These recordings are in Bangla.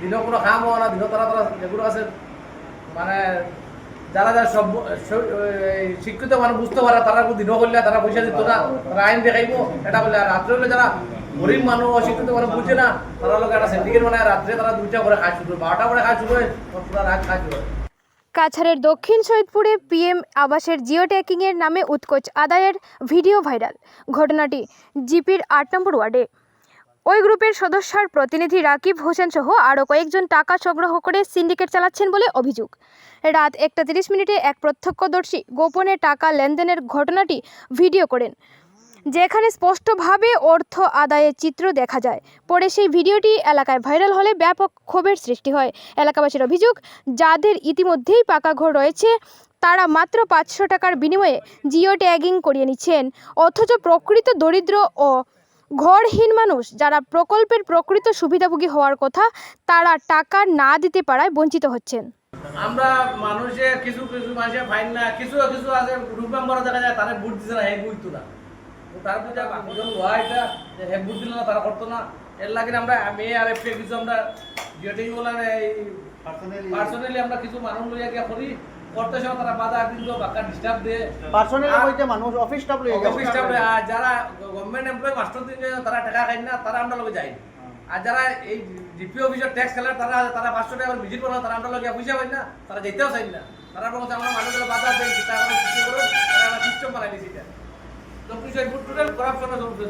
দিনও কোনো কাম হওয়া না দিনও তারা তারা যেগুলো আছে। মানে যারা যারা সব শিক্ষিত মানুষ বুঝতে পারে তারা দিনও করলে তারা পয়সা দিত না তারা আইন দেখাইব, এটা বললে আর রাত্রে হলে যারা গরিব মানুষ অশিক্ষিত মানুষ বুঝে না তারা লোক একটা সিন্ডিকেট মানে রাত্রে তারা দুইটা করে খায় শুরু বারোটা করে খায় শুরু হয় পুরা রাত খায় শুরু হয় কাছাড়ের দক্ষিণ সৈয়দপুরে পিএম আবাসের জিও ট্যাকিংয়ের নামে উৎকোচ আদায়ের ভিডিও ভাইরাল। ঘটনাটি জিপির আট নম্বর ওয়ার্ডে। ওই গ্রুপের সদস্যর প্রতিনিধি রাকিব হোসেন সহ আরও কয়েকজন টাকা সংগ্রহ করে সিন্ডিকেট চালাচ্ছেন বলে অভিযোগ। রাত একটা তিরিশ মিনিটে এক প্রত্যক্ষদর্শী গোপনে টাকা লেনদেনের ঘটনাটি ভিডিও করেন, যেখানে স্পষ্টভাবে অর্থ আদায়ের চিত্র দেখা যায়। পরে সেই ভিডিওটি এলাকায় ভাইরাল হলে ব্যাপক ক্ষোভের সৃষ্টি হয়। এলাকাবাসীর অভিযোগ, যাদের ইতিমধ্যেই পাকা ঘর রয়েছে, তারা মাত্র পাঁচশো টাকার বিনিময়ে জিও ট্যাগিং করিয়ে নিচ্ছেন। অথচ প্রকৃত দরিদ্র ও ঘরহীন মানুষ যারা প্রকল্পের প্রকৃত সুবিধাভোগী হওয়ার কথা তারা টাকা না দিতে পারায় বঞ্চিত হচ্ছেন। আমরা মানুষে কিছু কিছু মানুষের ফাইন না কিছু কিছু আছে গ্রুপ মেম্বার দেখা যায় তারা বুট দিছে না হে বুঝতো না। তো তার বুঝে বাকিজন হওয়া এটা যে হে বুট দিল না তারা করতো না। এর লাগে আমরা আমি আর এফকে কিছু আমরা ডিওটিং বলে এই পার্সোনালি আমরা কিছু মানুষ লইয়া গিয়া করি? করতে সময় তারা বাধা কিন্তু বাক্কা ডিস্টার্ব দিয়ে। পার্সোনাল কইতে মানুষ অফিস স্টাফ লই অফিস স্টাফ আর যারা গভর্নমেন্ট এমপ্লয় মাস্টার দিন তারা টাকা খাই না তারা আমরা লগে যাই আর যারা এই ডিপি অফিসের ট্যাক্স খেলার তারা তারা পাঁচশো টাকা ভিজিট করেন তারা আমরা লগে পয়সা পাই না তারা যেতেও চাই না। তারা বলছে আমরা মানুষের বাধা দেয় সেটা আমরা সৃষ্টি করে তারা আমরা সিস্টেম বানাই দিয়েছি এটা। দক্ষিণ টোটাল করাপশনের উপরে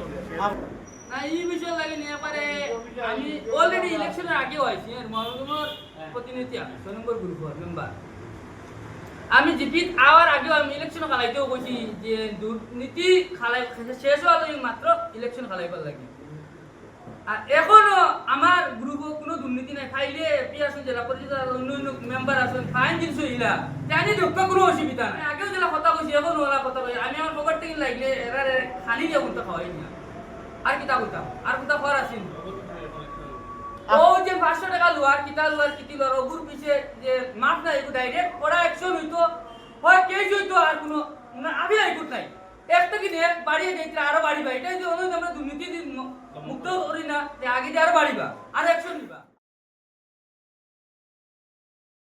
না এই বিষয় লাগে নিয়ে পারে আমি অলরেডি ইলেকশনের আইছি আর মহকুমার প্রতিনিধি আমি ছয় নম্বর গ্রুপের মেম্বার আমি জিপিত আওয়ার আগেও আমি ইলেকশন খালাইতেও কইছি যে দুর্নীতি খালাই শেষ হওয়া লাগে মাত্র ইলেকশন খালাইবার লাগে। আর এখনও আমার গ্রুপে কোনো দুর্নীতি নাই। খাইলে এপি আছেন, জেলা পরিষদ অন্য অন্য মেম্বার আছেন, ফাইন জিনিস ইলা। জানি ঢুকা কোনো অসুবিধা নাই। আগেও জেলা কথা কইছি এখন ওলা কথা কই আমি আমার পকেট থেকে লাগলে এরা খালি দিয়ে কোনটা খাওয়াই না আর কিতা কইতাম? আর কিতা খর টাকা লোয়ার কিতা লোয়ার কিতি লোয়ার অগুর পিছে যে মাফ নাই এগুলো ডাইরেক্ট ওরা হইতো হয় কেস হইতো আর কোনো আমি এগুট নাই। একটা কি বাড়িয়ে দিতে আরও বাড়িবা, এটাই যে আমরা দুর্নীতি মুক্ত করি না আগে দিয়ে আরও বাড়িবা, আর নিবা